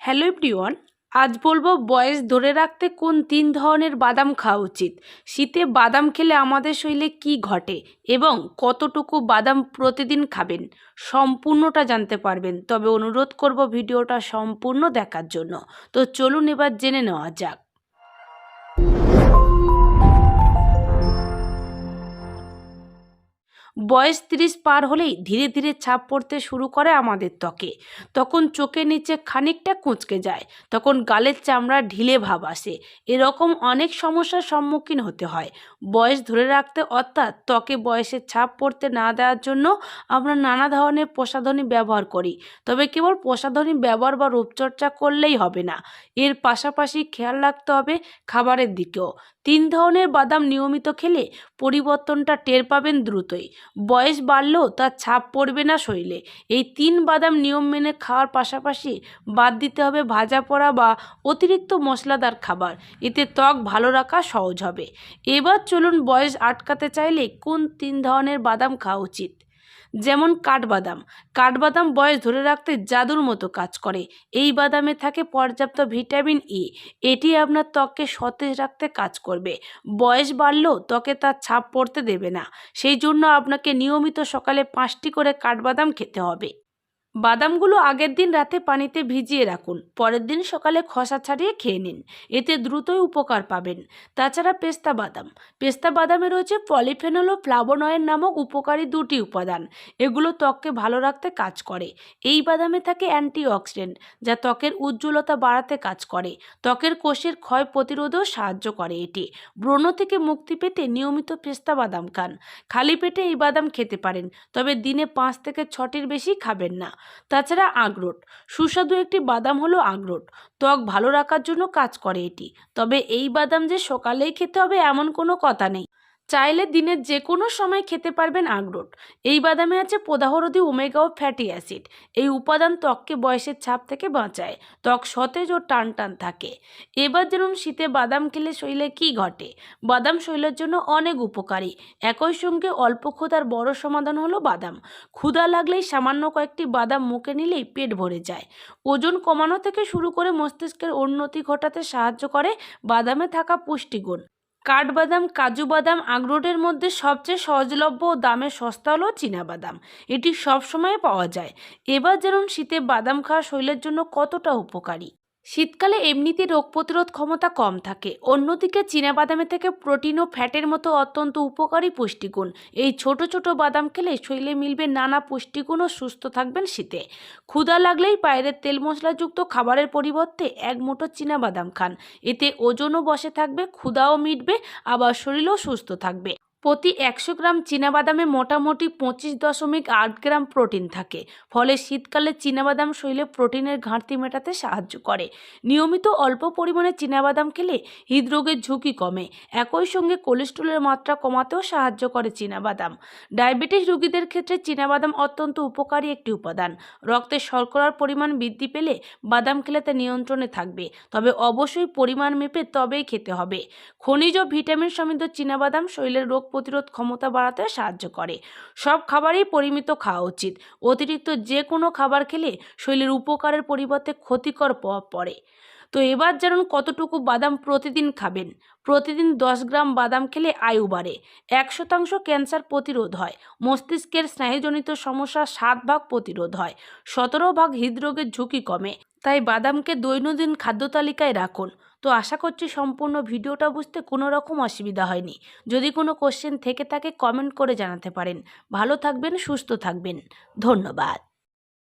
Hello everyone, আজ বলব বয়স ধরে রাখতে কোন তিন ধরনের বাদাম খাওয়া উচিত? শীতে বাদাম খেলে আমাদের শরীরে কি ঘটে এবং কতটুকু বাদাম প্রতিদিন খাবেন? সম্পূর্ণটা জানতে পারবেন, তবে অনুরোধ করব ভিডিওটা সম্পূর্ণ দেখার জন্য। তো চলুন এবার জেনে নেওয়া যাক। বয়স তিরিশ পার হলেই ধীরে ধীরে ছাপ পড়তে শুরু করে আমাদের ত্বকে। তখন চোখের নিচে খানিকটা কুঁচকে যায়, তখন গালের চামড়া ঢিলে ভাব আসে। এরকম অনেক সমস্যার সম্মুখীন হতে হয়। বয়স ধরে রাখতে অর্থাৎ ত্বকে বয়সের ছাপ পড়তে না দেওয়ার জন্য আমরা নানা ধরনের প্রসাধনী ব্যবহার করি। তবে কেবল প্রসাধনী ব্যবহার বা রূপচর্চা করলেই হবে না। এর পাশাপাশি খেয়াল রাখতে হবে খাবারের দিকেও। তিন ধরনের বাদাম নিয়মিত খেলে পরিবর্তনটা টের পাবেন দ্রুতই। বয়স বাড়লেও তার ছাপ পড়বে না শরীরে। এই তিন বাদাম নিয়ম মেনে খাওয়ার পাশাপাশি বাদ দিতে হবে ভাজা পোড়া বা অতিরিক্ত মশলাদার খাবার। এতে ত্বক ভালো রাখা সহজ হবে। এবার চলুন বয়স আটকাতে চাইলে কোন তিন ধরনের বাদাম খাওয়া উচিত? যেমন কাঠবাদাম। কাঠবাদাম বয়স ধরে রাখতে জাদুর মতো কাজ করে। এই বাদামে থাকে পর্যাপ্ত ভিটামিন ই এটি আপনার ত্বককে সতেজ রাখতে কাজ করবে। বয়স বাড়লেও ত্বকে তার ছাপ পড়তে দেবে না। সেই জন্য আপনাকে নিয়মিত সকালে পাঁচটি করে কাঠবাদাম খেতে হবে। বাদামগুলো আগের দিন রাতে পানিতে ভিজিয়ে রাখুন, পরের দিন সকালে খসা ছাড়িয়ে খেয়ে নিন। এতে দ্রুতই উপকার পাবেন। তাছাড়া পেস্তা বাদাম। পেস্তা বাদামে রয়েছে পলিফেনল ও ফ্লাভোনয়েড নামক উপকারী দুটি উপাদান। এগুলো ত্বককে ভালো রাখতে কাজ করে। এই বাদামে থাকে অ্যান্টিঅক্সিডেন্ট, যা ত্বকের উজ্জ্বলতা বাড়াতে কাজ করে। ত্বকের কোষের ক্ষয় প্রতিরোধেও সাহায্য করে এটি। ব্রণ থেকে মুক্তি পেতে নিয়মিত পেস্তা বাদাম খান। খালি পেটে এই বাদাম খেতে পারেন, তবে দিনে পাঁচ থেকে ছটির বেশি খাবেন না। তাছাড়া আখরোট। সুস্বাদু একটি বাদাম হলো আখরোট। ত্বক ভালো রাখার জন্য কাজ করে এটি। তবে এই বাদাম যে সকালেই খেতে হবে এমন কোনো কথা নেই। চাইলে দিনের যে কোনো সময় খেতে পারবেন আখরোট। এই বাদামে আছে প্রদাহরোধী ওমেগা ও ফ্যাটি অ্যাসিড এই উপাদান ত্বককে বয়সের ছাপ থেকে বাঁচায়। ত্বক সতেজ ও টান টান থাকে। এবার যেরকম শীতে বাদাম খেলে শরীরে কী ঘটে? বাদাম শরীরের জন্য অনেক উপকারী। একই সঙ্গে অল্প ক্ষুধার বড় সমাধান হলো বাদাম। ক্ষুধা লাগলেই সামান্য কয়েকটি বাদাম মুখে নিলেই পেট ভরে যায়। ওজন কমানো থেকে শুরু করে মস্তিষ্কের উন্নতি ঘটাতে সাহায্য করে বাদামে থাকা পুষ্টিগুণ। কাঠবাদাম, কাজু বাদাম, আখরোটের মধ্যে সবচেয়ে সহজলভ্য ও দামে সস্তা হলো বাদাম। এটি সবসময় পাওয়া যায়। এবার যেমন শীতে বাদাম খাওয়া শরীরের জন্য কতটা উপকারী? শীতকালে এমনিতে রোগ প্রতিরোধ ক্ষমতা কম থাকে। অন্যদিকে বাদামে থেকে প্রোটিন ও ফ্যাটের মতো অত্যন্ত উপকারী পুষ্টিগুণ। এই ছোট ছোট বাদাম খেলে শরীরে মিলবে নানা পুষ্টিগুণ ও সুস্থ থাকবেন শীতে। ক্ষুধা লাগলেই বাইরের তেল মশলাযুক্ত খাবারের পরিবর্তে এক মুঠো বাদাম খান। এতে ওজনও বসে থাকবে, ক্ষুধাও মিটবে, আবার শরীরও সুস্থ থাকবে। প্রতি একশো গ্রাম চীনাবাদামে মোটামুটি পঁচিশ দশমিক আট গ্রাম প্রোটিন থাকে। ফলে শীতকালে চীনাবাদাম শরীরে প্রোটিনের ঘাটতি মেটাতে সাহায্য করে। নিয়মিত অল্প পরিমাণে চীনাবাদাম খেলে হৃদরোগের ঝুঁকি কমে। একই সঙ্গে কোলেস্ট্রলের মাত্রা কমাতেও সাহায্য করে চীনাবাদাম। ডায়াবেটিস রোগীদের ক্ষেত্রে চীনাবাদাম অত্যন্ত উপকারী একটি উপাদান। রক্তে শর্করার পরিমাণ বৃদ্ধি পেলে বাদাম খেলে তা নিয়ন্ত্রণে থাকবে। তবে অবশ্যই পরিমাণ মেপে তবেই খেতে হবে। খনিজ ও ভিটামিন সমৃদ্ধ চীনাবাদাম শরীরের রোগ প্রতিরোধ ক্ষমতা বাড়াতে সাহায্য করে। সব খাবারই পরিমিত খাওয়া উচিত। অতিরিক্ত যে কোনো খাবার খেলে শরীরের উপকারের পরিবর্তে ক্ষতিকর প্রভাব পড়ে। তো এবার জানুন কতটুকু বাদাম প্রতিদিন খাবেন। প্রতিদিন দশ গ্রাম বাদাম খেলে আয়ু বাড়ে। এক শতাংশ ক্যান্সার প্রতিরোধ হয়। মস্তিষ্কের স্নায়ুজনিত সমস্যা সাত ভাগ প্রতিরোধ হয়। সতেরো ভাগ হৃদরোগের ঝুঁকি কমে। তাই বাদামকে দৈনন্দিন খাদ্য তালিকায় রাখুন। তো আশা করছি সম্পূর্ণ ভিডিওটা বুঝতে কোনো রকম অসুবিধা হয়নি। যদি কোনো কোশ্চেন থেকে থাকে কমেন্ট করে জানাতে পারেন। ভালো থাকবেন, সুস্থ থাকবেন। ধন্যবাদ।